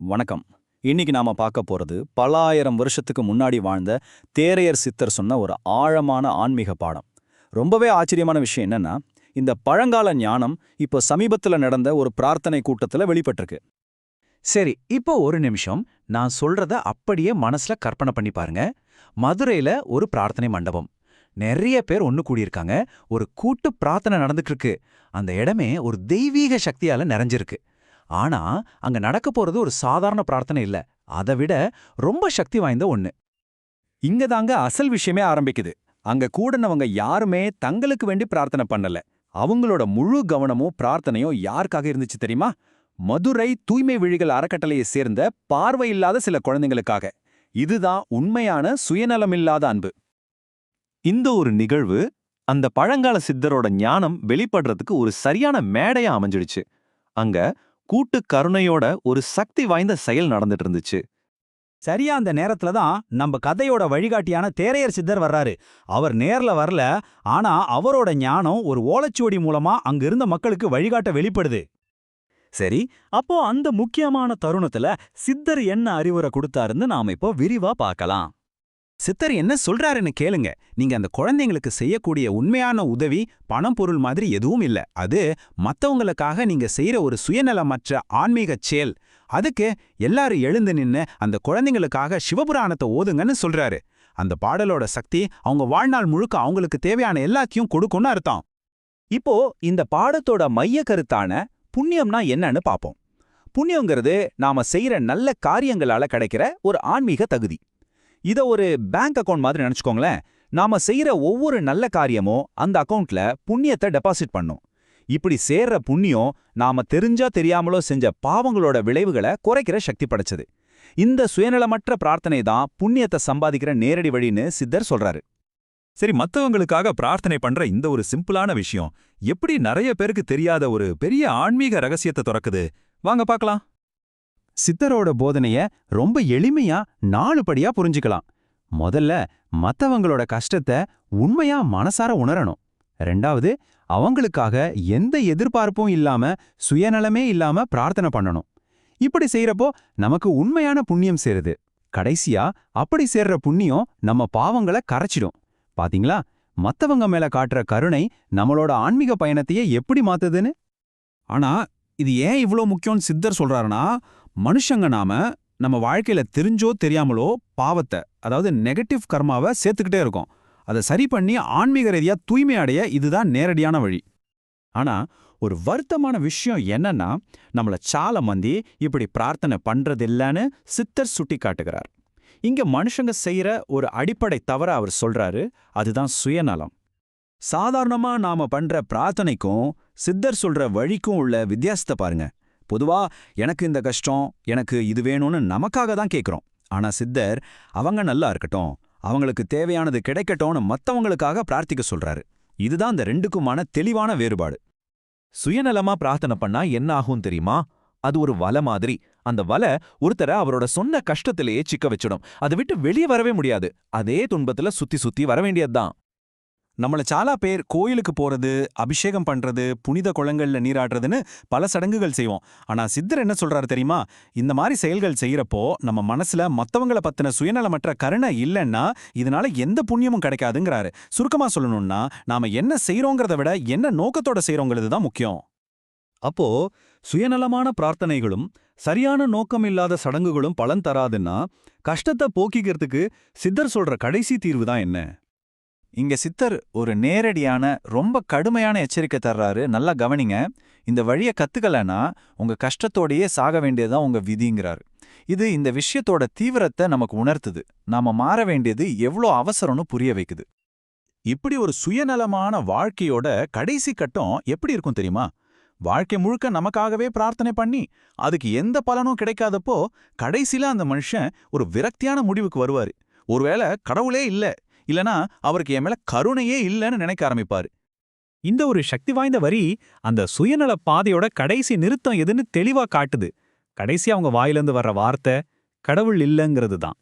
வணக்கம். இன்னைக்கு நாம பார்க்க போறது பல ஆயிரம் வருஷத்துக்கு முன்னாடி வாழ்ந்த தேரையர் சித்தர் சொன்ன ஒரு ஆழமான ஆன்மீக பாடம். ரொம்பவே ஆச்சரியமான விஷயம் என்னன்னா இந்த பழங்கால ஞானம் இப்போ சமீபத்துல நடந்த ஒரு பிரார்த்தனை கூட்டத்துல வெளிப்பட்டிருக்கு. சரி இப்போ ஒரு நிமிஷம் நான் சொல்றத அப்படியே மனசுல கற்பனை பண்ணி பாருங்க. மதுரையில ஒரு பிரார்த்தனை மண்டபம். நிறைய பேர் ஒன்று கூடியிருக்காங்க. ஒரு கூட்டு பிரார்த்தனை நடந்துட்டு இருக்கு. அந்த இடமே ஒரு தெய்வீக சக்தியால நிறைஞ்சிருக்கு. ஆனா அங்க நடக்க போறது ஒரு சாதாரண பிரார்த்தனை இல்ல. அதை விட ரொம்ப சக்தி வாய்ந்த ஒண்ணு. இங்க தாங்க அசல் விஷயமே ஆரம்பிக்குது. அங்க கூடனவங்க யாருமே தங்களுக்கு வேண்டி பிரார்த்தனை பண்ணல. அவங்களோட முழு கவனமும் பிரார்த்தனையும் யாருக்காக இருந்துச்சு தெரியுமா? மதுரை தூய்மை விழிகள் அறக்கட்டளையை சேர்ந்த பார்வை இல்லாத சில குழந்தைங்களுக்காக. இதுதான் உண்மையான சுயநலமில்லாத அன்பு. இந்த ஒரு நிகழ்வு அந்த பழங்கால சித்தரோட ஞானம் வெளிப்படுறதுக்கு ஒரு சரியான மேடையா அமைஞ்சிடுச்சு. அங்க கூட்டு கருணையோட ஒரு சக்தி வாய்ந்த செயல் நடந்துட்டு இருந்துச்சு சரியா அந்த நேரத்துல தான் நம்ம கதையோட வழிகாட்டியான தேரையர் சித்தர் வர்றாரு. அவர் நேர்ல வரல ஆனா அவரோட ஞானம் ஒரு ஓலைச்சுவடி மூலமா அங்க இருந்த மக்களுக்கு வழிகாட்ட வெளிப்படுது. சரி அப்போ அந்த முக்கியமான தருணத்துல சித்தர் என்ன அறிவுரை கொடுத்தாருன்னு நாம இப்போ விரிவா பார்க்கலாம். சித்தர் என்ன சொல்றாருன்னு கேளுங்க. நீங்க அந்த குழந்தைங்களுக்கு செய்யக்கூடிய உண்மையான உதவி பணம் பொருள் மாதிரி எதுவும் இல்ல. அது மத்தவங்களுக்காக நீங்க செய்யற ஒரு சுயநலமற்ற ஆன்மீக செயல். அதுக்கு எல்லாரும் எழுந்து நின்னு அந்த குழந்தைங்களுக்காக சிவபுராணத்தை ஓதுங்கன்னு சொல்றாரு. அந்த பாடலோட சக்தி அவங்க வாழ்நாள் முழுக்க அவங்களுக்கு தேவையான எல்லாத்தையும் கொடுக்கும்னு அர்த்தம். இப்போ இந்த பாடத்தோட மைய கருத்தான புண்ணியம்னா என்னன்னு பாப்போம். புண்ணியங்கிறது நாம செய்யற நல்ல காரியங்களால கிடைக்கிற ஒரு ஆன்மீக தகுதி. இத ஒரு பேங்க் அக்கவுண்ட் மாதிரி நினைச்சுக்கோங்களேன். நாம செய்யற ஒவ்வொரு நல்ல காரியமும் அந்த அக்கவுண்ட்ல புண்ணியத்தை டெபாசிட் பண்ணும். இப்படி சேர்ற புண்ணியம் நாம தெரிஞ்சா தெரியாமலோ செஞ்ச பாவங்களோட விளைவுகளை குறைக்கிற சக்தி படைச்சது. இந்த சுயநலமற்ற பிரார்த்தனை தான் புண்ணியத்தை சம்பாதிக்கிற நேரடி வழின்னு சித்தர் சொல்றாரு. சரி மத்தவங்களுக்காக பிரார்த்தனை பண்ற இந்த ஒரு சிம்பிளான விஷயம். எப்படி நிறைய பேருக்கு தெரியாத ஒரு பெரிய ஆன்மீக ரகசியத்தை திறக்குது? வாங்க பார்க்கலாம். சித்தரோட போதனைய ரொம்ப எளிமையா நாலு படியா புரிஞ்சுக்கலாம். முதல்ல மத்தவங்களோட கஷ்டத்தை உண்மையா மனசார உணரணும். ரெண்டாவது அவங்களுக்காக எந்த எதிர்பார்ப்பும் இல்லாம சுயநலமே இல்லாம பிரார்த்தனை பண்ணணும். இப்படி செய்யறப்போ நமக்கு உண்மையான புண்ணியம் சேருது. கடைசியா அப்படி சேர்ற புண்ணியம் நம்ம பாவங்களை கரைச்சிடும். பாத்தீங்களா? மத்தவங்க மேல காட்டுற கருணை நம்மளோட ஆன்மீக பயணத்தையே எப்படி மாத்துதுன்னு? ஆனா இது ஏன் இவ்ளோ முக்கியம்னு சித்தர் சொல்றாருன்னா மனுஷங்க நாம நம்ம வாழ்க்கையில தெரிஞ்சோ தெரியாமலோ பாவத்தை அதாவது நெகட்டிவ் கர்மாவை சேர்த்துக்கிட்டே இருக்கோம். அதை சரி பண்ணி ஆன்மீக ரீதியா தூய்மை அடைய இதுதான் நேரடியான வழி. ஆனா ஒரு வருத்தமான விஷயம் என்னன்னா நம்மள சால மந்தி இப்படி பிரார்த்தனை பண்றதில்லன்னு சித்தர் சுட்டி காட்டுகிறார் இங்க மனுஷங்க செய்யற ஒரு அடிப்படை தவற அவர் சொல்றாரு அதுதான் சுயநலம். சாதாரணமா நாம பண்ற பிரார்த்தனைக்கும் சித்தர் சொல்ற வழிக்கும் உள்ள வித்தியாசத்தை பாருங்க. பொதுவா எனக்கு இந்த கஷ்டம் எனக்கு இது வேணும்னு நமக்காக தான் கேட்குறோம் ஆனா சித்தர் அவங்க நல்லா இருக்கட்டும் அவங்களுக்கு தேவையானது கிடைக்கட்டும்னு மத்தவங்களுக்காக பிரார்த்திக்க சொல்றாரு. இதுதான் இந்த ரெண்டுக்குமான தெளிவான வேறுபாடு. சுயநலமா பிரார்த்தனை பண்ணா என்ன ஆகும் தெரியுமா? அது ஒரு வலை மாதிரி. அந்த வலை ஒருத்தரை அவரோட சொன்ன கஷ்டத்திலேயே சிக்க வச்சிடும். அதை விட்டு வெளியே வரவே முடியாது. அதே துன்பத்துல சுத்தி சுத்தி வர வேண்டியதுதான். நம்மள சாலா பேர் கோயிலுக்கு போறது அபிஷேகம் பண்றது புனித குளங்கள்ல நீராடுறதுன்னு பல சடங்குகள் செய்வோம். ஆனா சித்தர் என்ன சொல்றாரு தெரியுமா? இந்த மாதிரி செயல்கள் செய்யறப்போ நம்ம மனசுல மத்தவங்கள பத்தின சுயநலமற்ற கருணை இல்லைன்னா இதனால எந்த புண்ணியமும் கிடைக்காதுங்கிறாரு. சுருக்கமா சொல்லணும்னா நாம என்ன செய்யறோங்கிறத விட என்ன நோக்கத்தோட செய்யறோங்கிறது தான் முக்கியம். அப்போ சுயநலமான பிரார்த்தனைகளும் சரியான நோக்கம் இல்லாத சடங்குகளும் பலன் தராதுன்னா கஷ்டத்தை போக்கிக்கிறதுக்கு சித்தர் சொல்ற கடைசி தீர்வு தான் என்ன? இங்க சித்தர் ஒரு நேரடியான ரொம்ப கடுமையான எச்சரிக்கை தர்றாரு. நல்லா கவனிங்க. இந்த வழிய கத்துக்கலனா உங்க கஷ்டத்தோடையே சாக வேண்டியதுதான் உங்க விதிங்கிறாரு. இது இந்த விஷயத்தோட தீவிரத்தை நமக்கு உணர்த்துது. நாம மாற வேண்டியது எவ்வளோ அவசரம்னு புரிய வைக்குது. இப்படி ஒரு சுயநலமான வாழ்க்கையோட கடைசி கட்டம் எப்படி இருக்கும் தெரியுமா? வாழ்க்கை முழுக்க நமக்காகவே பிரார்த்தனை பண்ணி அதுக்கு எந்த பலனும் கிடைக்காதப்போ கடைசியில அந்த மனுஷன் ஒரு விரக்தியான முடிவுக்கு வருவாரு. ஒருவேளை கடவுளே இல்ல இல்லனா அவருக்கு என் மேல கருணையே இல்லைன்னு நினைக்க ஆரம்பிப்பாரு. இந்த ஒரு சக்தி வாய்ந்த வரி அந்த சுயநல பாதையோட கடைசி நிறுத்தம் எதுன்னு தெளிவா காட்டுது. கடைசி அவங்க வாயிலிருந்து வர்ற வார்த்தை கடவுள் இல்லைங்கிறது தான்.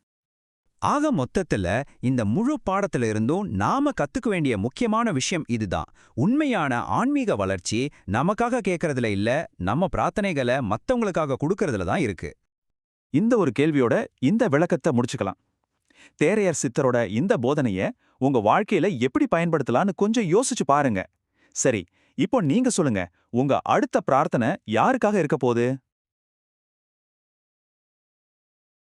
ஆக மொத்தத்துல இந்த முழு பாடத்துல இருந்தும் நாம கத்துக்க வேண்டிய முக்கியமான விஷயம் இதுதான். உண்மையான ஆன்மீக வளர்ச்சி நமக்காக கேட்கறதுல இல்ல நம்ம பிரார்த்தனைகளை மத்தவங்களுக்காக கொடுக்கறதுல தான் இருக்கு. இந்த ஒரு கேள்வியோட இந்த விளக்கத்தை முடிச்சுக்கலாம். தேரையர் சித்தரோட இந்த போதனைய உங்க வாழ்க்கையில எப்படி பயன்படுத்தலாம்னு கொஞ்சம் யோசிச்சு பாருங்க. சரி இப்போ நீங்க சொல்லுங்க உங்க அடுத்த பிரார்த்தனை யாருக்காக இருக்க போகுது?